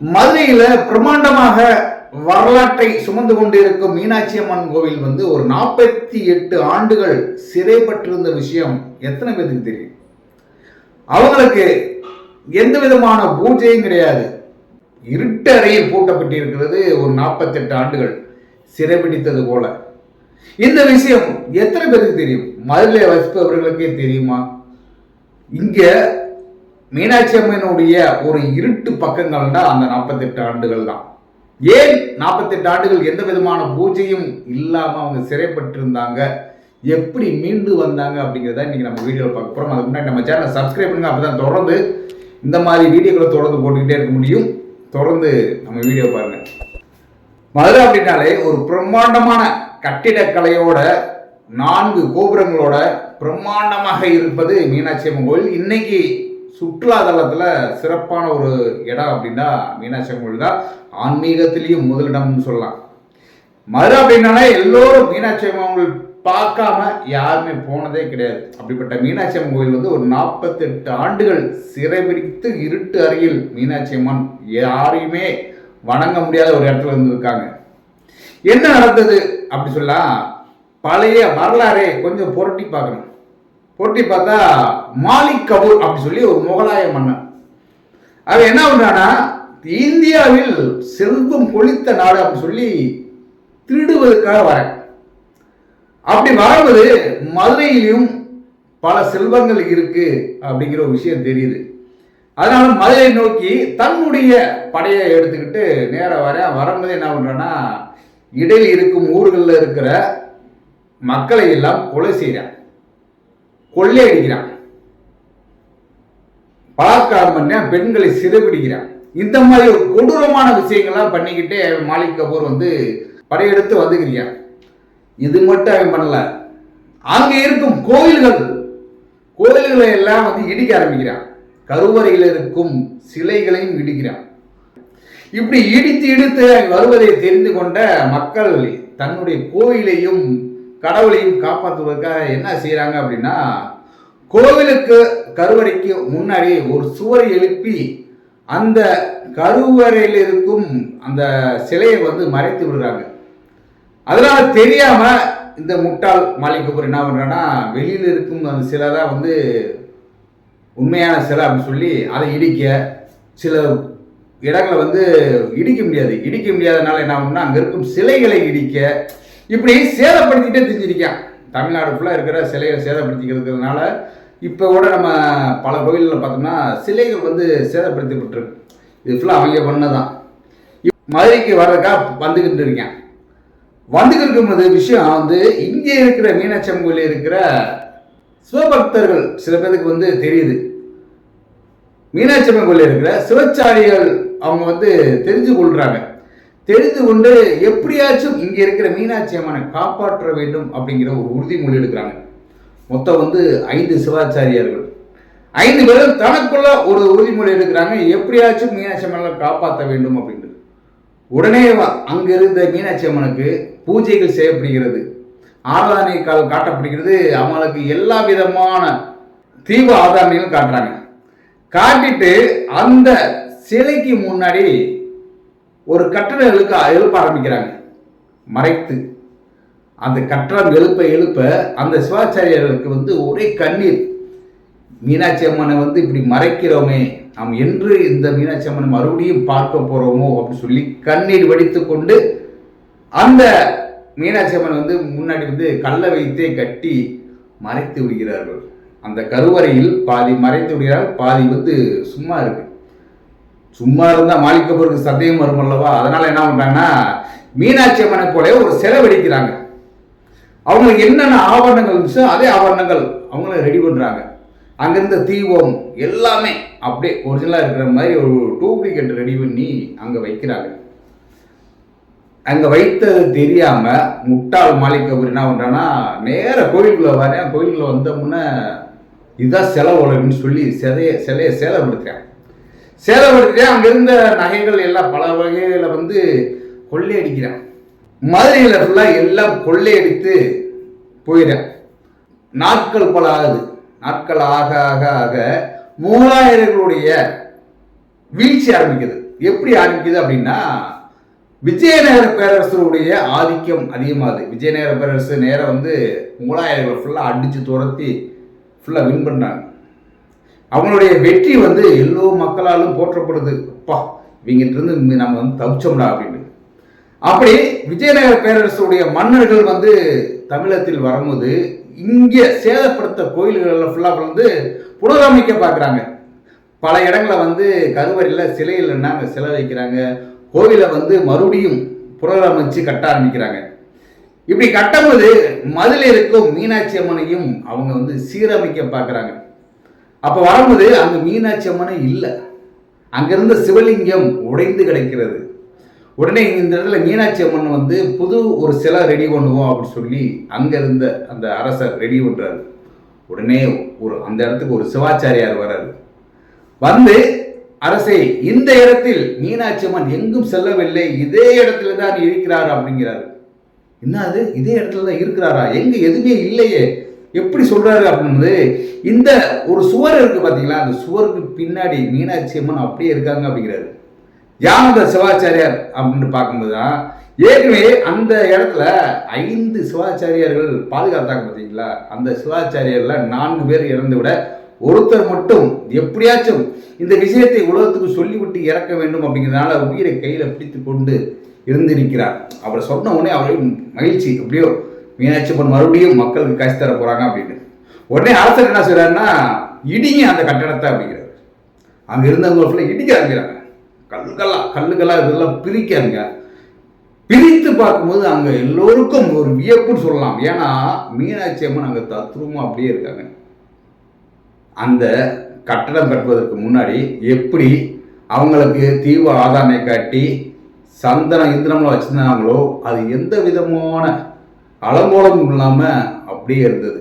மதுரையில பிரம்மாண்டமாக வரலாற்றை சுமந்து கொண்டிருக்கும் மீனாட்சி அம்மன் கோவில் வந்து ஒரு நாற்பத்தி எட்டு ஆண்டுகள் சிறைப்பட்டிருந்த விஷயம் எத்தனை பேருக்கு தெரியும்? அவங்களுக்கு எந்த விதமான பூஜையும் கிடையாது. இருட்டு அறையில் பூட்டப்பட்டிருக்கிறது ஒரு நாற்பத்தெட்டு ஆண்டுகள் சிறைபிடித்தது போல. இந்த விஷயம் எத்தனை பேருக்கு தெரியும்? மதுரை வசிப்பவர்களுக்கே தெரியுமா? இங்க மீனாட்சி அம்மனுடைய ஒரு இருட்டு பக்கங்கள்னா அந்த நாற்பத்தெட்டு ஆண்டுகள் தான். ஏன் நாற்பத்தெட்டு ஆண்டுகள் எந்த விதமான பூஜையும் இல்லாம அவங்க சிறைப்பட்டிருந்தாங்க? எப்படி மீண்டு வந்தாங்க அப்படிங்கிறத இன்னைக்கு நம்ம வீடியோவில் பார்க்க போறோம். அதுக்கு முன்னாடி நம்ம சேனலை சப்ஸ்கிரைப் பண்ணுங்க. அப்பதான் தொடர்ந்து இந்த மாதிரி வீடியோக்களை தொடர்ந்து போட்டுக்கிட்டே இருக்க முடியும். தொடர்ந்து நம்ம வீடியோ பாருங்க. மதுரை அப்படின்னாலே ஒரு பிரம்மாண்டமான கட்டிடக்கலையோட நான்கு கோபுரங்களோட பிரம்மாண்டமாக இருப்பது மீனாட்சி அம்மன் கோயில். இன்னைக்கு சுற்றுலா தலத்தில் சிறப்பான ஒரு இடம் அப்படின்னா மீனாட்சி அம்மன் தான் ஆன்மீகத்திலையும் முதலிடம்னு சொல்லலாம். மறு அப்படின்னா எல்லோரும் மீனாட்சி அம்மன் பார்க்காம யாருமே போனதே கிடையாது. அப்படிப்பட்ட மீனாட்சி அம்மன் கோயில் வந்து ஒரு நாற்பத்தெட்டு ஆண்டுகள் சிறைபிடித்து இருட்டு அறையில் மீனாட்சி அம்மன் யாரையுமே வணங்க முடியாத ஒரு இடத்துல இருந்திருக்காங்க. என்ன நடந்தது அப்படி சொல்லலாம் பழைய வரலாறே கொஞ்சம் புரட்டி பார்க்கணும். போட்டி பார்த்தா மாலிக் கபூர் அப்படின்னு சொல்லி ஒரு முகலாய மன்னன். அவன் என்ன பண்ணுறான்னா இந்தியாவில் செல்வம் கொளித்த நாடு அப்படின்னு சொல்லி திருடுவதற்காக வரேன். அப்படி வரும்போது மதுரையிலும் பல செல்வங்கள் இருக்கு அப்படிங்கிற ஒரு விஷயம் தெரியுது. அதனால மதுரை நோக்கி தன்னுடைய படையை எடுத்துக்கிட்டு நேராக வர வரும்போது என்ன பண்ணுறான்னா இடையில் இருக்கும் ஊர்களில் இருக்கிற மக்களை எல்லாம் கொலை செய்கிறான் கொள்ளையடிக்கிறான். பலாத்காரம் பண்ண பெண்களை சிறைபிடிக்கிறான். இந்த மாதிரி ஒரு கொடூரமான விஷயங்கள்லாம் பண்ணிக்கிட்டே மாலிக் கபூர் வந்து படையெடுத்து வந்துக்கிறான் இது மட்டும் அவன் பண்ணல. அங்கே இருக்கும் கோயில்கள் கோயில்களை எல்லாம் வந்து இடிக்க ஆரம்பிக்கிறான். கருவறையில் இருக்கும் சிலைகளையும் இடிக்கிறான். இப்படி இடித்து இடித்து அவன் வருவதை தெரிந்து கொண்ட மக்கள் தன்னுடைய கோயிலையும் கடவுளையும் காப்பாற்றுவதற்காக என்ன செய்கிறாங்க அப்படின்னா கோவிலுக்கு கருவறைக்கு முன்னாடி ஒரு சுவரை எழுப்பி அந்த கருவறையில் இருக்கும் அந்த சிலையை வந்து மறைத்து விடுறாங்க. அதனால தெரியாம இந்த முட்டாள் மாளிகைப்பூர் என்ன பண்றான்னா வெளியில் இருக்கும் அந்த சிலை தான் வந்து உண்மையான சிலை அப்படின்னு சொல்லி அதை இடிக்க சில இடங்களை வந்து இடிக்க முடியாது. இடிக்க முடியாதனால என்ன ஆகும்னா அங்கே இருக்கும் சிலைகளை இடிக்க இப்படி சேதப்படுத்திட்டே தெரிஞ்சிருக்கான் தமிழ்நாடு ஃபுல்லாக இருக்கிற சிலையை சேதப்படுத்திக்கிறதுனால இப்போ கூட நம்ம பல கோயிலில் பார்த்தோம்னா சிலைகள் வந்து சேதப்படுத்தப்பட்டிருக்கு. இது ஃபுல்லாக அவங்க பண்ணதான். மதுரைக்கு வர்றதுக்காக வந்துக்கிட்டு இருக்கேன். வந்துக்கிட்டு இருக்கும்போது விஷயம் வந்து இங்கே இருக்கிற மீனாட்சி கோயிலில் இருக்கிற சிவபக்தர்கள் சில பேருக்கு வந்து தெரியுது. மீனாட்சி அம்மன் கோயிலில் இருக்கிற சிவச்சாரிகள் அவங்க வந்து தெரிஞ்சு கொள்றாங்க தெரிந்து கொண்டு எப்படியாச்சும் இங்கே இருக்கிற மீனாட்சி அம்மனை காப்பாற்ற வேண்டும் அப்படிங்கிற ஒரு உறுதிமொழி எடுக்கிறாங்க. மொத்தம் வந்து ஐந்து சிவாச்சாரியார்கள். ஐந்து பேரும் தனக்குள்ள ஒரு உறுதிமொழி எடுக்கிறாங்க. எப்படியாச்சும் மீனாட்சி அம்மனை காப்பாற்ற வேண்டும் அப்படின்ட்டு உடனே வ- அங்க இருந்த மீனாட்சி அம்மனுக்கு பூஜைகள் செய்யப்படுகிறது. ஆராதனை கால் காட்டப்படுகிறது. அவங்களுக்கு எல்லா விதமான தீவு ஆதாரணைகளும் காட்டுறாங்க. காட்டிட்டு அந்த சிலைக்கு முன்னாடி ஒரு கட்டணம் எழுக்க எழுப்ப ஆரம்பிக்கிறாங்க. மறைத்து. அந்த கட்டணம் எழுப்ப எழுப்ப அந்த சிவாச்சாரியர்களுக்கு வந்து ஒரே கண்ணீர். மீனாட்சி அம்மனை வந்து இப்படி மறைக்கிறோமே நாம் என்று இந்த மீனாட்சி அம்மனை மறுபடியும் பார்க்க போகிறோமோ அப்படின்னு சொல்லி கண்ணீர் வடித்து கொண்டு அந்த மீனாட்சி அம்மன் வந்து முன்னாடி வந்து கல்லை வைத்தே கட்டி மறைத்து விடுகிறார்கள். அந்த கருவறையில் பாதி மறைத்து விடுகிறார்கள் பாதி வந்து சும்மா இருக்கு. சும்மா இருந்தால் மாளிகப்பூருக்கு சந்தேகம் வரும் அல்லவா? அதனால என்ன பண்ணுறாங்கன்னா மீனாட்சி அம்மனை போல ஒரு சிலை வெடிக்கிறாங்க அவங்களுக்கு என்னென்ன ஆபரணங்கள் இருந்துச்சோ அதே ஆபரணங்கள் அவங்கள ரெடி பண்ணுறாங்க அங்கிருந்த தீபம் எல்லாமே அப்படியே ஒரிஜினலாக இருக்கிற மாதிரி ஒரு டூப்ளிகேட் ரெடி பண்ணி அங்கே வைக்கிறாங்க. அங்கே வைத்தது தெரியாமல் முட்டாள் மாளிகபுரி என்ன பண்ணுறான்னா நேராக கோயிலுக்குள்ளே வரேன் கோயிலுக்குள்ள வந்த முன்னே இதுதான் செலவு உலகம்னு சொல்லி சிலைய சிலையை சேதப்படுத்துறேன் சேதப்படுத்திட்டு அங்க இருந்த நகைகள் எல்லாம் பல வகையில வந்து கொள்ளையடிக்கிறான். மதுரையில் ஃபுல்லாக எல்லாம் கொள்ளையடித்து போயிடுறேன் நாட்கள் பல ஆகுது. நாட்கள் ஆக ஆக ஆக முகலாயர்களுடைய வீழ்ச்சி ஆரம்பிக்குது. எப்படி ஆரம்பிக்குது அப்படின்னா விஜயநகர பேரரசருடைய ஆதிக்கம் அதிகமாகுது. விஜயநகர பேரரசு நேரம் வந்து முகலாயர்கள் ஃபுல்லாக அடித்து துரத்தி ஃபுல்லாக வின் பண்ணாங்க அவங்களுடைய வெற்றி வந்து எல்லோ மக்களாலும் போற்றப்படுது. அப்பா இவங்கிட்டிருந்து நம்ம வந்து தப்பிச்சோம்டா அப்படின்னு. அப்படி விஜயநகர பேரரசுடைய மன்னர்கள் வந்து தமிழகத்தில் வரும்போது இங்கே சேதப்படுத்த கோயில்கள் ஃபுல்லாக வந்து புனரமைக்க பார்க்குறாங்க பல இடங்களில் வந்து கருவறையில் சிலை இல்லைன்னா அங்கே சிலை வைக்கிறாங்க. கோவிலை வந்து மறுபடியும் புனரமைச்சு கட்ட ஆரம்பிக்கிறாங்க. இப்படி கட்டும்போது மதுல இருக்கும் மீனாட்சி அம்மனையும் அவங்க வந்து சீரமைக்க பார்க்குறாங்க அப்போ வரும்போது அங்கே மீனாட்சி அம்மனே இல்லை. அங்கிருந்த சிவலிங்கம் உடைந்து கிடைக்கிறது. உடனே இந்த இடத்துல மீனாட்சி அம்மன் வந்து புது ஒரு சிலை ரெடி பண்ணுவோம் அப்படின்னு சொல்லி அங்கே இருந்த அந்த அரசர் ரெடி பண்ணுறாரு உடனே ஒரு அந்த இடத்துக்கு ஒரு சிவாச்சாரியார் வர்றாரு. வந்து அரசே இந்த இடத்தில் மீனாட்சி அம்மன் எங்கும் செல்லவில்லை. இதே இடத்துல தான் இருக்கிறார் அப்படிங்கிறார். என்ன அது? இதே இடத்துல தான் இருக்கிறாரா? எங்கே எதுவுமே இல்லையே. எப்படி சொல்றாரு அப்படின்னு இந்த ஒரு சுவர் இருக்கு பாத்தீங்களா? அந்த சுவருக்கு பின்னாடி மீனாட்சி அம்மன் அப்படியே இருக்காங்க அப்படிங்கிறாரு. யானந்த சிவாச்சாரியார் அப்படின்னு பார்க்கும்போது தான் ஏற்கனவே அந்த இடத்துல ஐந்து சிவாச்சாரியார்கள் பாதுகாத்தாங்க பார்த்தீங்களா அந்த சிவாச்சாரியர்ல நான்கு பேர் இறந்து விட ஒருத்தர் மட்டும் எப்படியாச்சும் இந்த விஷயத்தை உலகத்துக்கு சொல்லிவிட்டு இறக்க வேண்டும் அப்படிங்கிறதுனால உயிரை கையில் பிடித்து கொண்டு இருந்திருக்கிறார் அவர் சொன்ன உடனே அவரே மகிழ்ச்சி எப்படியோ மீனாட்சி அம்மன் மறுபடியும் மக்களுக்கு காசு தர போறாங்க அப்படின்னு. உடனே அரசர் என்ன செய்கிறாருன்னா இடிங்க அந்த கட்டடத்தை அப்படிங்கிறார். அங்கே இருந்தவங்க ஃபுல்லாக இடிக்க ஆரம்பிக்கிறாங்க. கல்லுக்கெல்லாம் கல்லுக்கெல்லாம் இதெல்லாம் பிரிக்காங்க பிரித்து பார்க்கும்போது அங்கே எல்லோருக்கும் ஒரு வியப்புன்னு சொல்லலாம். ஏன்னா மீனாட்சி அம்மன் அங்கே தத்ரூபமாக அப்படியே இருக்காங்க. அந்த கட்டடம் கட்டுவதற்கு முன்னாடி எப்படி அவங்களுக்கு தீவு ஆதானை காட்டி சந்தனம் இந்திரம்லாம் வச்சுருந்தாங்களோ அது எந்த விதமான அலங்கோலம் இல்லாமல் அப்படியே இருந்தது.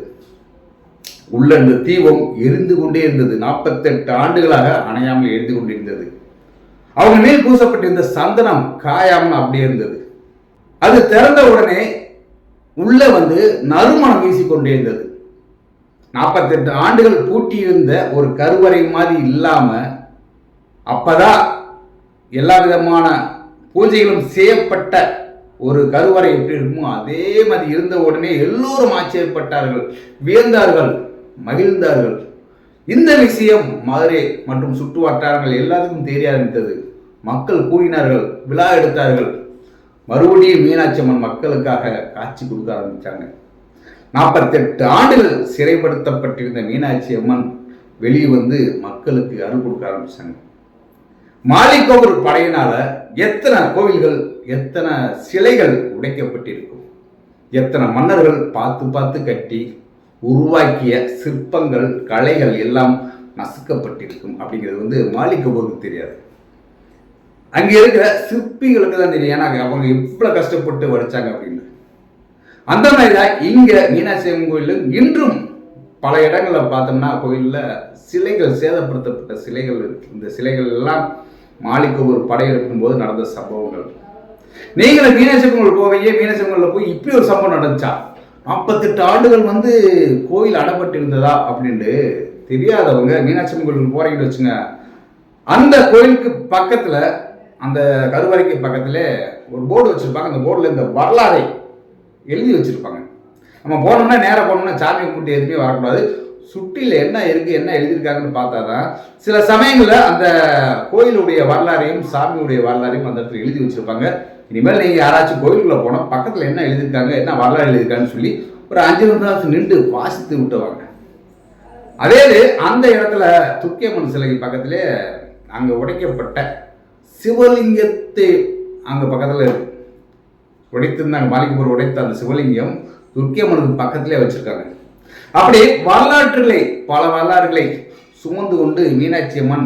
உள்ள இந்த தீபம் எரிந்து கொண்டே இருந்தது. நாற்பத்தெட்டு ஆண்டுகளாக அணையாமல் எரிந்து கொண்டிருந்தது. அவங்க மேல் பூசப்பட்டிருந்த சந்தனம் காயாமல் அப்படியே இருந்தது. அது திறந்த உடனே உள்ள வந்து நறுமணம் வீசிக்கொண்டே இருந்தது. நாற்பத்தெட்டு ஆண்டுகள் பூட்டியிருந்த ஒரு கருவறை மாதிரி இல்லாமல் அப்பதான் எல்லா விதமான பூஜைகளும் செய்யப்பட்ட ஒரு கருவறை எப்படி இருக்குமோ அதே மாதிரி இருந்த உடனே எல்லோரும் ஆச்சரியப்பட்டார்கள். வியந்தார்கள் மகிழ்ந்தார்கள். இந்த விஷயம் மதுரை மற்றும் சுற்று வட்டாரங்கள் எல்லாத்துக்கும் தெரிய ஆரம்பித்தது. மக்கள் கூடினார்கள் விழா எடுத்தார்கள். மறுபடியும் மீனாட்சி அம்மன் மக்களுக்காக காட்சி கொடுக்க ஆரம்பித்தாங்க நாற்பத்தெட்டு ஆண்டுகள் சிறைப்படுத்தப்பட்டிருந்த மீனாட்சி அம்மன் வெளியே வந்து மக்களுக்கு அருள் கொடுக்க ஆரம்பிச்சாங்க. மாலிகோபுர் படையினால எத்தனை கோவில்கள் எத்தனை சிலைகள் உடைக்கப்பட்டிருக்கும்? எத்தனை மன்னர்கள் பார்த்து பார்த்து கட்டி உருவாக்கிய சிற்பங்கள் கலைகள் எல்லாம் நசுக்கப்பட்டிருக்கும் அப்படிங்கிறது வந்து மாலிகபூருக்கு தெரியாது. அங்கே இருக்கிற சிற்பிகளுக்கு தான் தெரியும். ஏன்னா அவங்க எவ்வளோ கஷ்டப்பட்டு வடித்தாங்க அப்படின்னு. அந்த மாதிரி தான் இங்கே மீனாட்சி அம்மன் கோயிலும் இன்றும் பல இடங்களில் பார்த்தோம்னா கோயிலில் சிலைகள் சேதப்படுத்தப்பட்ட சிலைகள் இந்த சிலைகள் எல்லாம் மாலிகபூர் படையெடுக்கும் போது நடந்த சம்பவங்கள். நீங்களும் மீனாட்சி அம்மன் கோயில் போவீங்க போய் இப்படி ஒரு சம்பவம் நடந்துச்சா? நாற்பத்தெட்டு ஆண்டுகள் வந்து கோயில் அடப்பட்டு இருந்ததா அப்படின்ட்டு தெரியாதவங்க மீனாட்சி அம்மன் கோயிலுக்கு போறீங்கன்னு வச்சுங்க. அந்த கோயிலுக்கு பக்கத்தில் அந்த கருவறைக்கு பக்கத்தில் ஒரு போர்டு வச்சுருப்பாங்க. அந்த போர்டில் இந்த வரலாறை எழுதி வச்சுருப்பாங்க. நம்ம போனோம்னா நேராக போனோம்னா சாமி கூட்டி எதுவுமே வரக்கூடாது. சுட்டியில் என்ன இருக்குது என்ன எழுதியிருக்காங்கன்னு பார்த்தா தான் சில சமயங்களில் அந்த கோயிலுடைய வரலாறையும் சாமியுடைய வரலாறையும் அந்த இடத்துல எழுதி வச்சுருப்பாங்க. இனிமேல் நீங்கள் யாராச்சும் கோயிலுக்குள்ளே போனால் பக்கத்தில் என்ன எழுதியிருக்காங்க என்ன வரலாறு எழுதியிருக்காங்கன்னு சொல்லி ஒரு அஞ்சு நிமிஷம் நின்று வாசித்து விட்டுவாங்க அதே அந்த இடத்துல துக்கியம்மன் சிலைக்கு பக்கத்திலே அங்கே உடைக்கப்பட்ட சிவலிங்கத்தை அங்கே பக்கத்தில் இருக்கு. உடைத்திருந்தாங்க மாளிகைப்பூர் உடைத்த அந்த சிவலிங்கம் துர்க்கியம்மனுக்கு பக்கத்திலே வச்சுருக்காங்க. அப்படி வரலாற்றுகளை பல வரலாறுகளை சுமந்து கொண்டு மீனாட்சி அம்மன்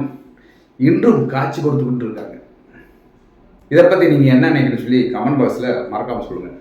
இன்றும் காட்சி கொடுத்து கொண்டு இருக்காங்க. இதை பற்றி நீங்கள் என்ன நினைக்கிறீங்கன்னு சொல்லி கமெண்ட் பாக்ஸில் மறக்காமல் சொல்லுங்கள்